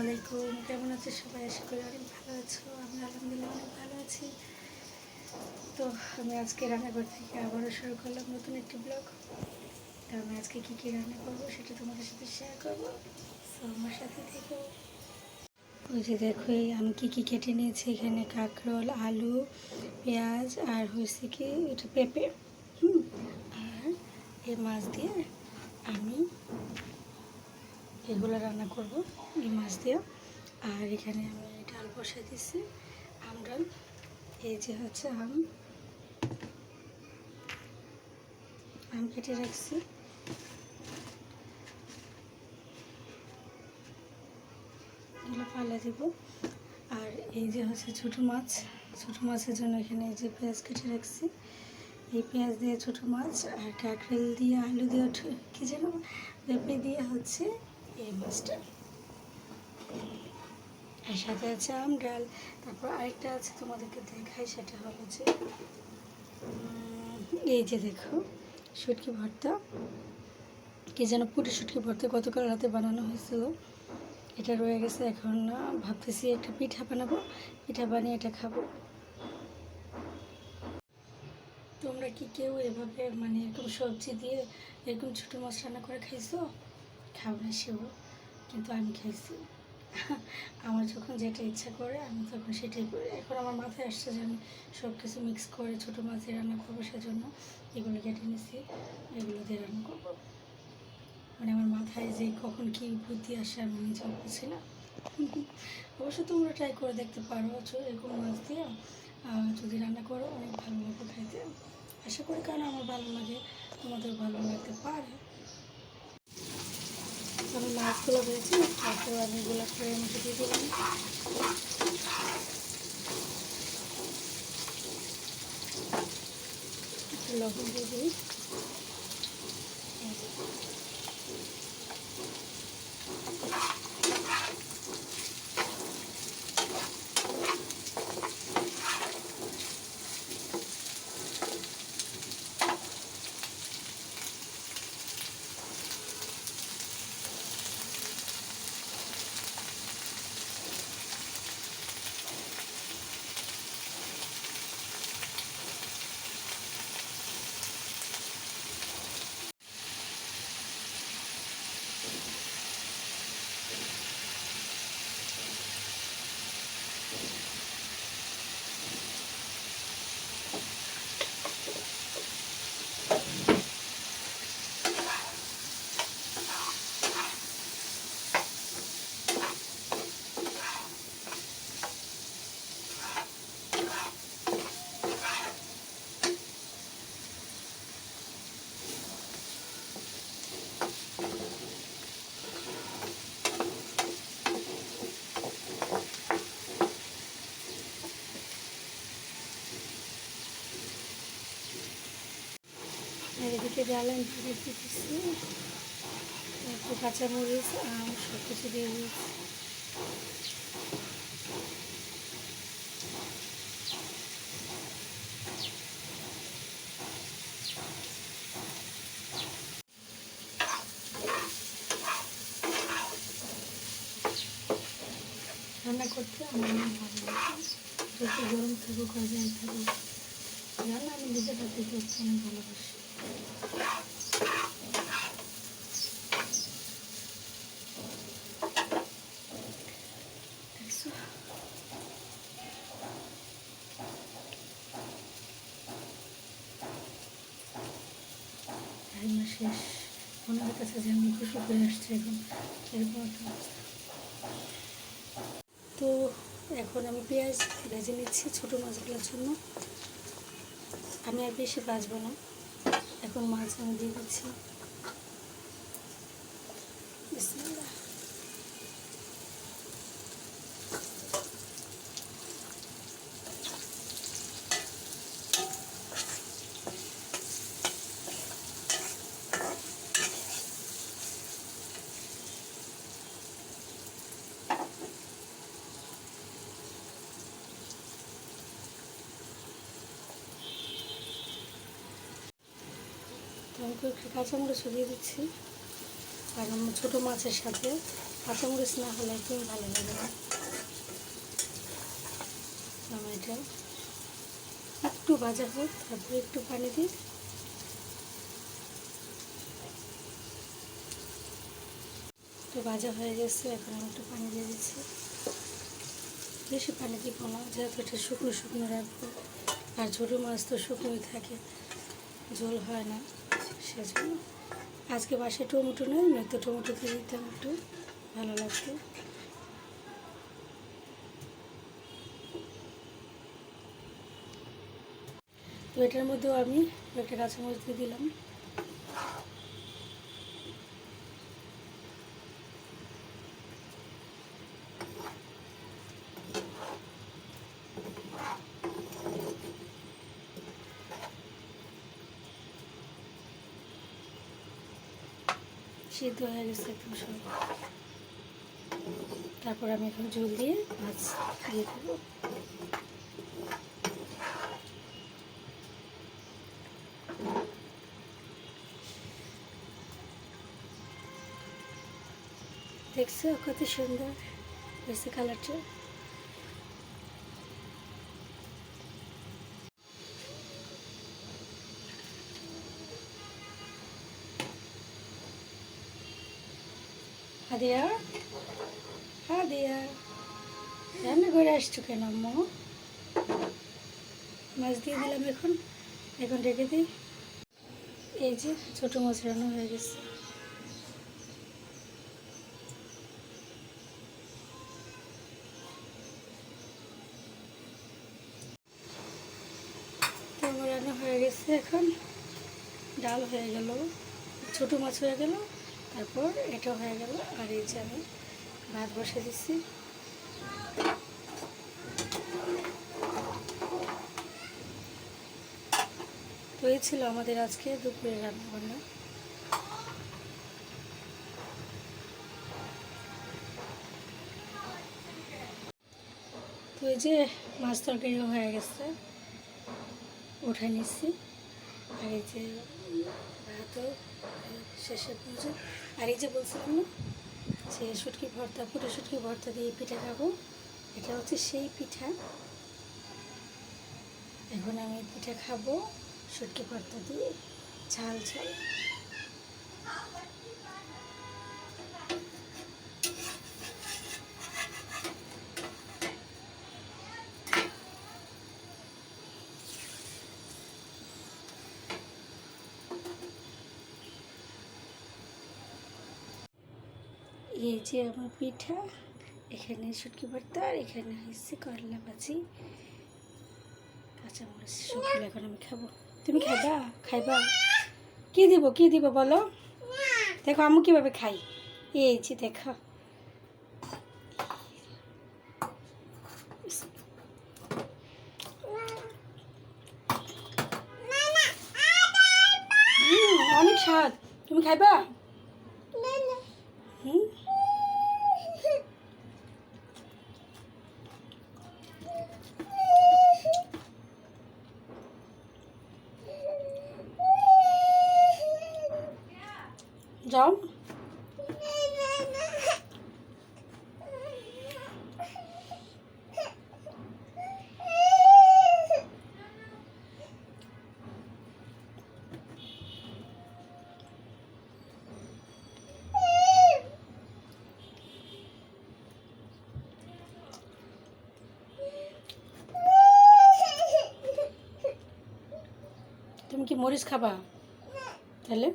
আলাইকুম কেমন আছে সবাই? আশা করি অনেক ভালো আছো। আমি আলহামদুলিল্লাহ অনেক ভালো আছি। তো আমি আজকে রান্নাঘর থেকে আবারও শুরু করলাম নতুন একটি ব্লগ। তো আমি আজকে কী কী রান্না করব সেটা তোমাদের সাথে শেয়ার করব। তো আমার সাথে থেকে। ওই যে দেখো আমি কী কী কেটে নিয়েছি? এখানে কাঁকরোল, আলু, পেঁয়াজ আর হয়েছে কি, এটা পেঁপে। হুম। আর এই মাছ দিয়ে আমি এগুলো রান্না করব এই মাছ দিয়ে। আর এখানে আমি ডাল বসা দিছি, আম ডাল। এই যে হচ্ছে আম। আম কেটে রাখছি। এগুলো পালা দিব। আর এই যে হচ্ছে ছোটো মাছ, ছোটো মাছের জন্য এখানে এই যে পেঁয়াজ কেটে রাখছি। এই পেঁয়াজ দিয়ে ছোটো মাছ আর কাঁকড়েল দিয়ে আলু দিয়ে কি যেন পেঁপে দিয়ে হচ্ছে এই মাছটা। আর সাথে আছে আম ডাল। তারপর আরেকটা আছে তোমাদেরকে দেখাই, সেটা হলো যে এই যে দেখো, শুটকি ভর্তা। কি যেন পুটি শুটকি ভর্তা গতকাল রাতে বানানো হয়েছিল। এটা রয়ে গেছে এখন ভাবতেছি একটা পিঠা বানাবো। পিঠা বানিয়ে এটা খাব। তোমরা কি কেউ এভাবে মানে এরকম সবজি দিয়ে এরকম ছোটো মাছ রান্না করে খাইছো? খাও না সেও, কিন্তু আমি খাইছি। আমার যখন যেটা ইচ্ছা করে, আমি তখন সেটাই করি। এখন আমার মাথায় আসছে যে আমি সব কিছু মিক্স করে ছোটো মাছ রান্না করব সেজন্য এগুলো কেটে নিছি, এগুলো দিয়ে রান্না করব। মানে আমার মাথায় যে কখন কী বুদ্ধি আসে আমি নিজেও বুঝি না। অবশ্য তোমরা ট্রাই করে দেখতে পারো এরকম মাছ দিয়ে যদি রান্না করো, অনেক ভালো লাগবে খাইতে। আশা করি কারণ আমার ভালো লাগে, তোমাদের ভালো লাগতে পারে। আমি মাছগুলো দিয়েছি তারপর আমি গোলাপ ফুলের মধ্যে দিয়ে দিলাম। লবণ দিয়ে দিই এই যে। ডাল আমি ভেজে দিতেছি একটু কাঁচামরিচ, আম সব কিছু দিয়ে দিয়েছি। রান্না করতে আমার অনেক ভালো যত গরম থাকুক আর যাই থাকুক, রান্না আমি নিজের হাতে করতে অনেক ভালোবাসি। শেষ মনে হতেছে যে আমি খুশি করে আসছি এখন একটা তো এখন আমি পেঁয়াজ ভেজে নিচ্ছি ছোটো মাছগুলোর জন্য। আমি আর বেশি ভাজবো না। এখন মাছ আমি দিয়ে দিচ্ছি বিসমিল্লাহ। আমি একটু কাঁচামরিচ দিয়ে দিচ্ছি। আর ছোটো মাছের সাথে কাঁচামরিচ না হলে একদমই ভালো লাগে না। টমেটো একটু ভাজা হোক, তারপরে একটু পানি দিই। একটু ভাজা হয়ে গেছে, এখন আমি একটু পানি দিয়ে দিচ্ছি। বেশি পানি দিব না, যেহেতু এটা শুকনো শুকনো রাখব। আর ছোটো মাছ তো শুকনোই থাকে, ঝোল হয় না। সেজন্য আজকে বাসে টমেটো নেই, নয়তো টমেটো দিয়ে দিতাম একটু। ভালো লাগতো। তো এটার মধ্যেও আমি একটা কাঁচামরিচ দিয়ে দিলাম। সিদ্ধ হয়ে গেছে একদম সব। তারপর আমি এখন জল দিয়ে মাছ দিয়ে দেবো। দেখছ কত সুন্দর হয়েছে কালারটা হাদিয়া হাদিয়া রান্না করে আসছো কেন, আম্মু? মাছ দিয়ে দিলাম এখন। এখন রেখে দিই। এই যে ছোটো মাছ রান্না হয়ে গেছে। রান্না হয়ে গেছে এখন। ডাল হয়ে গেল। ছোটো মাছ হয়ে গেল। তারপর এটা হয়ে গেল, আর এই যে আমি ভাত বসে দিচ্ছি। তো এই ছিল আমাদের আজকে দুপুরের রান্না বান্না তো এই যে মাছ তরকারিও হয়ে গেছে উঠে নিচ্ছি। আর এই যে ভাতও শেষে পুজো আর এই যে বলছিলাম না, যে শুটকি ভর্তা পুরো শুটকি ভর্তা দিয়ে পিঠা খাব, এটা হচ্ছে সেই পিঠা। এখন আমি পিঠা খাব, শুটকি ভর্তা দিয়ে ঝাল ঝাল। এই যে আমার পিঠা, এখানে শুটকি ভর্তা আর এখানে হচ্ছে করলা ভাজি। কাঁচামরিচ শুকনো এখন আমি খাব। তুমি খাইবা খাইবা? কি দিব কি দিব বলো? দেখো আমি কীভাবে খাই। এই যে দেখো। অনেক স্বাদ। তুমি খাইবা? হুম? যাও তুমি কি মরিচ খাবা তাহলে